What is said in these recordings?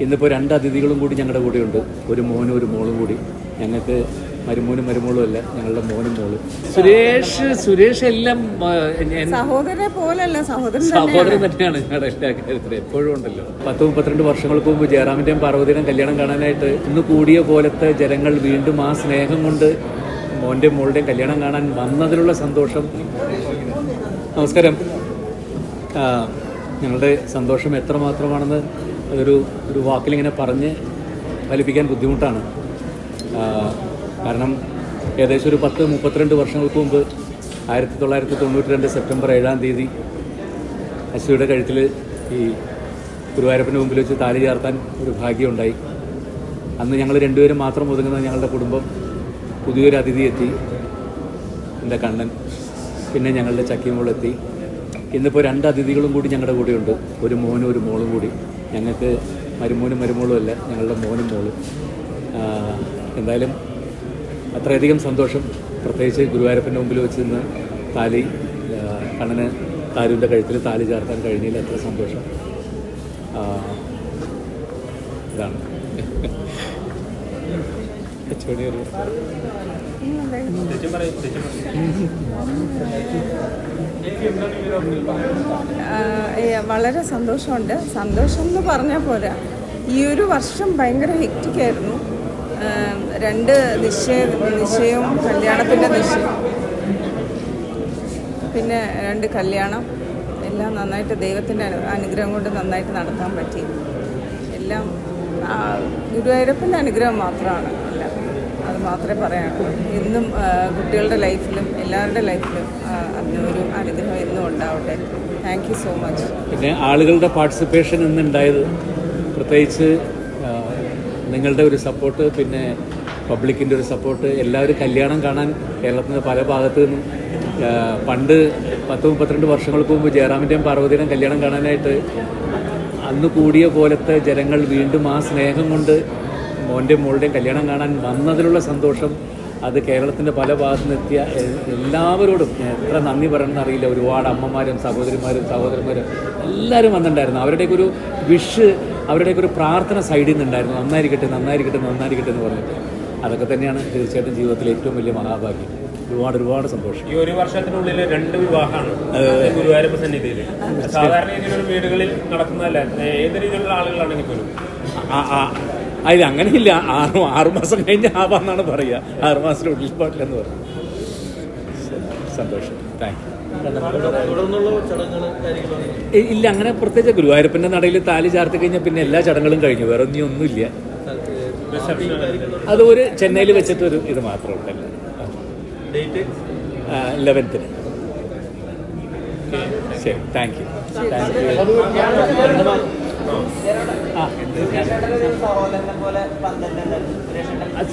ഇന്നിപ്പോൾ രണ്ട് അതിഥികളും കൂടി ഞങ്ങളുടെ കൂടെയുണ്ട്. ഒരു മോനും ഒരു മോളും കൂടി. ഞങ്ങൾക്ക് മരുമോനും മരുമോളും അല്ല ഞങ്ങളുടെ മോനും മോളും. സുരേഷ് സുരേഷ് എല്ലാം സഹോദരനെ പോലല്ല സഹോദരൻ സഹോദരൻ തന്നെയാണ് ഞങ്ങളുടെ എല്ലാ കാര്യത്തിലും എപ്പോഴും ഉണ്ടല്ലോ. പത്ത് മുപ്പത്തിരണ്ട് വർഷങ്ങൾക്ക് മുമ്പ് ജയറാമിന്റെയും പാർവതിയുടെയും കല്യാണം കാണാനായിട്ട് ഇന്ന് കൂടിയ പോലത്തെ ജനങ്ങൾ വീണ്ടും ആ സ്നേഹം കൊണ്ട് മോന്റെയും മോളുടെയും കല്യാണം കാണാൻ വന്നതിലുള്ള സന്തോഷം. നമസ്കാരം. ആ, ഞങ്ങളുടെ സന്തോഷം എത്രമാത്രമാണെന്ന് ഒരു ഒരു വാക്കിലിങ്ങനെ പറഞ്ഞ് ഫലിപ്പിക്കാൻ ബുദ്ധിമുട്ടാണ്. കാരണം ഏകദേശം ഒരു പത്ത് മുപ്പത്തിരണ്ട് വർഷങ്ങൾക്ക് മുമ്പ് ആയിരത്തി തൊള്ളായിരത്തി തൊണ്ണൂറ്റി രണ്ട് സെപ്റ്റംബർ ഏഴാം തീയതി അശ്വയുടെ കഴുത്തിൽ ഈ ഗുരുവായൂരപ്പന്റെ മുമ്പിൽ വെച്ച് താലി ചേർത്താൻ ഒരു ഭാഗ്യമുണ്ടായി അന്ന് ഞങ്ങൾ രണ്ടുപേരും മാത്രം ഒതുങ്ങുന്ന ഞങ്ങളുടെ കുടുംബം പുതിയൊരു അതിഥി എത്തി എന്റെ കണ്ണൻ പിന്നെ ഞങ്ങളുടെ ചക്കിമോളെത്തി ഇന്നിപ്പോൾ രണ്ട് അതിഥികളും കൂടി ഞങ്ങളുടെ കൂടെയുണ്ട്. ഒരു മോനും ഒരു മോളും കൂടി. ഞങ്ങൾക്ക് മരുമോനും മരുമോളും അല്ല ഞങ്ങളുടെ മോനും മോളും. എന്തായാലും അത്രയധികം സന്തോഷം പ്രത്യേകിച്ച് ഗുരുവായൂരപ്പന്റെ മുമ്പിൽ വെച്ച് നിന്ന് താലി കണ്ണന് താരുവിന്റെ കഴുത്തിൽ താലി ചേർത്താൻ കഴിഞ്ഞതിൽ അത്ര സന്തോഷം. ഇതാണ്. ഏ, വളരെ സന്തോഷമുണ്ട്. സന്തോഷം എന്ന് പറഞ്ഞാൽ പോരാ. ഈ ഒരു വർഷം ഭയങ്കര ഹെക്റ്റിക് ആയിരുന്നു. ആഹ് രണ്ട് നിശ്ചയ നിശ്ചയവും കല്യാണത്തിന്റെ നിശ്ചയം. പിന്നെ രണ്ട് കല്യാണം. എല്ലാം നന്നായിട്ട് ദൈവത്തിന്റെ അനുഗ്രഹം കൊണ്ട് നന്നായിട്ട് നടത്താൻ പറ്റി. എല്ലാം ഗുരുവായൂരപ്പന്റെ അനുഗ്രഹം മാത്രമാണ്. എല്ലാം അത് മാത്രമേ പറയാനുള്ളൂ. ഇന്നും കുട്ടികളുടെ ലൈഫിലും എല്ലാവരുടെ ലൈഫിലും അതിനൊരു അനുഗ്രഹം എന്നും ഉണ്ടാവട്ടെ. താങ്ക് യു സോ മച്ച് പിന്നെ ആളുകളുടെ പാർട്ടിസിപ്പേഷൻ ഇന്നുണ്ടായത് പ്രത്യേകിച്ച് നിങ്ങളുടെ ഒരു സപ്പോർട്ട് പിന്നെ പബ്ലിക്കിന്റെ ഒരു സപ്പോർട്ട് എല്ലാവരും കല്യാണം കാണാൻ കേരളത്തിന്റെ പല ഭാഗത്തു നിന്നും പണ്ട് പത്ത് മുപ്പത്തിരണ്ട് വർഷങ്ങൾക്ക് മുമ്പ് ജയറാമിന്റെയും പാർവതിയുടെയും കല്യാണം കാണാനായിട്ട് അന്ന് കൂടിയ പോലത്തെ ജനങ്ങൾ വീണ്ടും ആ സ്നേഹം കൊണ്ട് മോന്റെയും മോളുടെയും കല്യാണം കാണാൻ വന്നതിലുള്ള സന്തോഷം അത് കേരളത്തിന്റെ പല ഭാഗത്തു നിന്നെത്തിയ എല്ലാവരോടും എത്ര നന്ദി പറയണമെന്ന് അറിയില്ല. ഒരുപാട് അമ്മമാരും സഹോദരിമാരും സഹോദരന്മാരും എല്ലാവരും വന്നിട്ടുണ്ടായിരുന്നു. അവരുടെയൊക്കെ ഒരു വിഷ് അവരുടെയൊക്കെ ഒരു പ്രാർത്ഥന സൈഡിൽ നിന്നുണ്ടായിരുന്നു. നന്നായിരിക്കട്ടെ നന്നായിരിക്കട്ടെ നന്നായിരിക്കട്ടെ എന്ന് പറഞ്ഞിട്ട്. അതൊക്കെ തന്നെയാണ് തീർച്ചയായിട്ടും ജീവിതത്തിലെ ഏറ്റവും വലിയ മഹാഭാഗ്യം. ഒരുപാട് ഒരുപാട് സന്തോഷം. ഈ ഒരു വർഷത്തിനുള്ളിൽ രണ്ട് വിവാഹമാണ് ഗുരുവായൂരപ്പ സന്നിധിയിൽ സാധാരണ രീതിയിലുള്ള വീടുകളിൽ നടക്കുന്നതല്ല ഏത് രീതിയിലുള്ള ആളുകളാണെങ്കിൽ പോലും ആ- അങ്ങനെ ഇല്ല ഇത് അങ്ങനെയില്ല. ആറ് ആറ് മാസം കഴിഞ്ഞ് ആവാന്നാണ് പറയുക. ആറ് മാസത്തിനുള്ളിൽ പാട്ടില്ലെന്ന് പറഞ്ഞു സന്തോഷം. താങ്ക് യു ഇല്ല അങ്ങനെ പ്രത്യേകിച്ച് ഗുരുവായൂരപ്പന്റെ നടയിൽ താലി ചാർത്തി കഴിഞ്ഞാൽ പിന്നെ എല്ലാ ചടങ്ങുകളും കഴിഞ്ഞു. വേറെ ഒന്നും ഒന്നുമില്ല. അത് ഒരു ചെന്നൈയിൽ വെച്ചിട്ട് ഒരു ഇത് മാത്രമേ ഉള്ളൂ. ലെവൻത്തിന് ശരി. Thank you thank you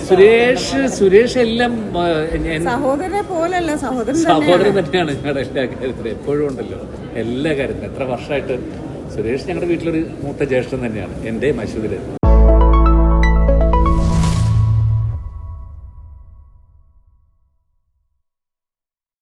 Suresh Suresh എല്ലാം സഹോദരനെ പോലല്ല സഹോദരൻ സഹോദരൻ തന്നെയാണ് ഞങ്ങളുടെ എല്ലാ കാര്യത്തിലും. എപ്പോഴും ഉണ്ടല്ലോ. എല്ലാ കാര്യത്തിലും. എത്ര വർഷമായിട്ട് സുരേഷ് ഞങ്ങളുടെ വീട്ടിലൊരു മൂത്ത ജ്യേഷ്ഠൻ തന്നെയാണ്. എന്റെ മശൂദിൽ